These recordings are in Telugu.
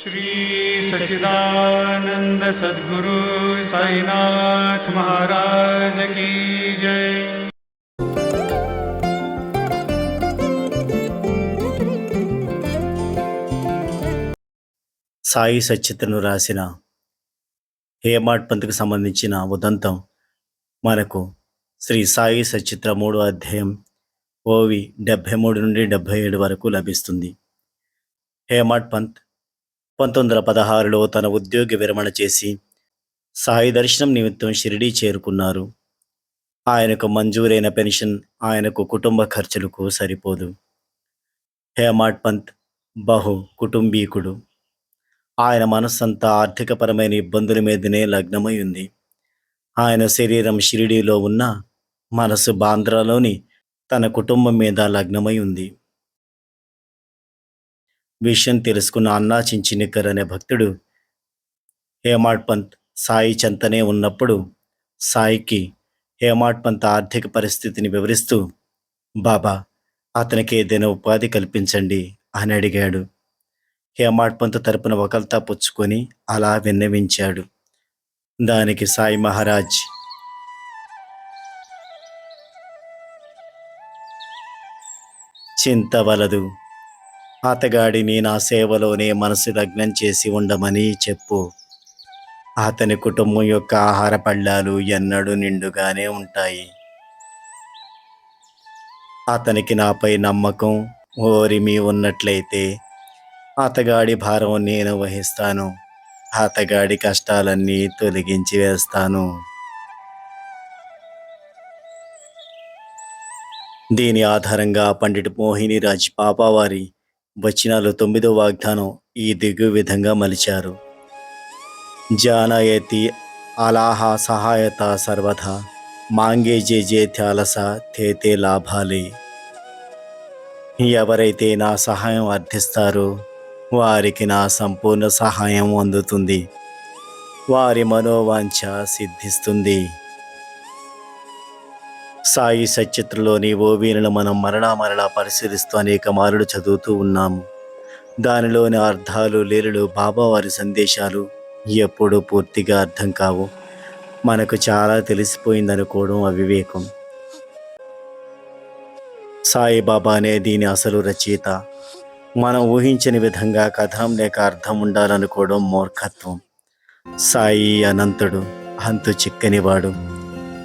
श्री सच्चिदानंद सद्गुरु साईनाथ महाराज की जय సాయి సచిత్రను రాసిన హేమాడ్ పంత్కు సంబంధించిన ఉదంతం మనకు శ్రీ సాయి సచిత్ర మూడో అధ్యాయం ఓవి డెబ్భై మూడు నుండి డెబ్భై ఏడు వరకు లభిస్తుంది హేమాడ్ పంత్ పంతొమ్మిది వందల పదహారులో తన ఉద్యోగ విరమణ చేసి సాయి దర్శనం నిమిత్తం షిరిడీ చేరుకున్నారు. ఆయనకు మంజూరైన పెన్షన్ ఆయనకు కుటుంబ ఖర్చులకు సరిపోదు. హేమాడ్ పంత్ బహు కుటుంబీకుడు. ఆయన మనస్సంతా ఆర్థికపరమైన ఇబ్బందుల మీదనే లగ్నమై ఉంది. ఆయన శరీరం షిరిడీలో ఉన్న మనసు బాంద్రాలోని తన కుటుంబం మీద లగ్నమై ఉంది. విషయం తెలుసుకున్న అన్నా చించినికర్ అనే భక్తుడు హేమాడ్ పంత్ సాయి చెంతనే ఉన్నప్పుడు సాయికి హేమాడ్ పంత్ ఆర్థిక పరిస్థితిని వివరిస్తూ బాబా అతనికి ఏదైనా ఉపాధి కల్పించండి అని అడిగాడు. హేమాడ్ పంత్ తరపున ఒకల్తా పుచ్చుకొని అలా విన్నవించాడు. దానికి సాయి మహారాజ్ చింత వలదు అతగాడిని నా సేవలోనే మనసు లగ్నం చేసి ఉండమని చెప్పు. అతని కుటుంబం యొక్క ఆహార పళ్ళాలు ఎన్నడూ నిండుగానే ఉంటాయి. అతనికి నాపై నమ్మకం ఓరిమి ఉన్నట్లయితే అతగాడి భారం నేను వహిస్తాను. అతగాడి కష్టాలన్నీ తొలగించి వేస్తాను. దీని ఆధారంగా పండిట్ మోహిని రాజ్ పాపావారి వచనాలు తొమ్మిదో వాగ్దానం ఈ దిగు విధంగా మలిచారు. జానయతి అలాహ సహాయత సర్వథా మాంగే జే జే త్యాలస తేతే లాభాలే. ఎవరైతే నా సహాయం అర్థిస్తారో వారికి నా సంపూర్ణ సహాయం అందుతుంది. వారి మనోవాంఛ సిద్ధిస్తుంది. సాయి సచిత్రలోని ఓవీలను మనం మరలా మరలా పరిశీలిస్తూ అనేక మారులు చదువుతూ ఉన్నాము. దానిలోని అర్థాలు లీలలు బాబావారి సందేశాలు ఎప్పుడూ పూర్తిగా అర్థం కావు. మనకు చాలా తెలిసిపోయిందనుకోవడం అవివేకం. సాయిబాబా అనే దీని అసలు రచయిత. మనం ఊహించని విధంగా కథనం లేక అర్థం ఉండాలనుకోవడం మూర్ఖత్వం. సాయి అనంతుడు అంతు చిక్కనివాడు.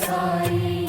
sorry.